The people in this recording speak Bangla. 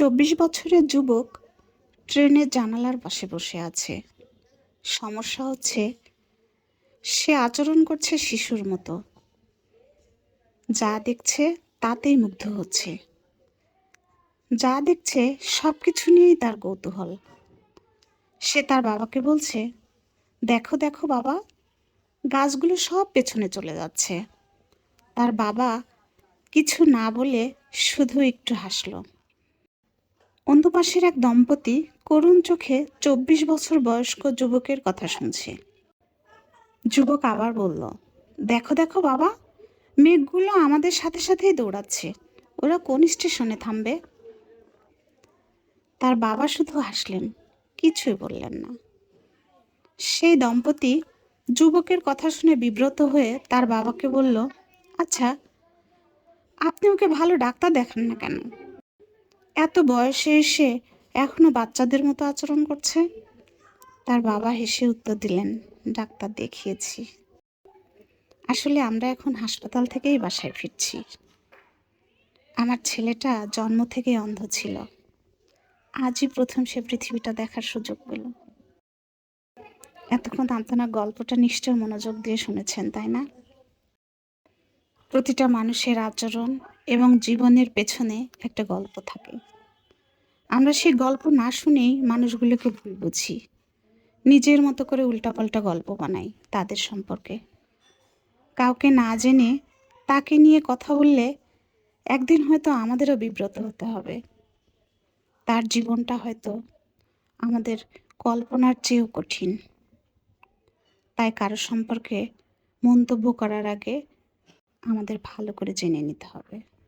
চব্বিশ বছরের যুবক ট্রেনের জানালার পাশে বসে আছে। সমস্যা হচ্ছে, সে আচরণ করছে শিশুর মতো। যা দেখছে তাতেই মুগ্ধ হচ্ছে। যা দেখছে সব কিছু নিয়েই তার কৌতূহল। সে তার বাবাকে বলছে, দেখো দেখো বাবা, গাছগুলো সব পেছনে চলে যাচ্ছে। তার বাবা কিছু না বলে শুধু একটু হাসলো। অন্য পাশের এক দম্পতি করুণ চোখে চব্বিশ বছর বয়স্ক যুবকের কথা শুনছে। যুবক আবার বলল, দেখো দেখো বাবা, মেঘগুলো আমাদের সাথে সাথেই দৌড়াচ্ছে। ওরা কোন স্টেশনে থামবে? তার বাবা শুধু হাসলেন, কিছুই বললেন না। সেই দম্পতি যুবকের কথা শুনে বিব্রত হয়ে তার বাবাকে বলল আচ্ছা আপনি ওকে ভালো ডাক্তার দেখান না কেন? এত বয়সে এসে এখনও বাচ্চাদের মতো আচরণ করছে? তার বাবা হেসে উত্তর দিলেন, ডাক্তার দেখিয়েছি। আসলে আমরা এখন হাসপাতাল থেকেই বাসায় ফিরছি। আমার ছেলেটা জন্ম থেকেই অন্ধ ছিল। আজই প্রথম সে পৃথিবীটা দেখার সুযোগ পেল। এতক্ষণ আপনার গল্পটা নিশ্চয় মনোযোগ দিয়ে শুনেছেন, তাই না? প্রতিটা মানুষের আচরণ এবং জীবনের পেছনে একটা গল্প থাকে। আমরা সেই গল্প না শুনেই মানুষগুলোকে ভুল বুঝি। নিজের মতো করে উল্টাপাল্টা গল্প বানাই তাদের সম্পর্কে। কাউকে না জেনে তাকে নিয়ে কথা বললে একদিন হয়তো আমাদেরও বিব্রত হতে হবে। তার জীবনটা হয়তো আমাদের কল্পনার চেয়েও কঠিন। তাই কারও সম্পর্কে মন্তব্য করার আগে আমাদের ভালো করে জেনে নিতে হবে।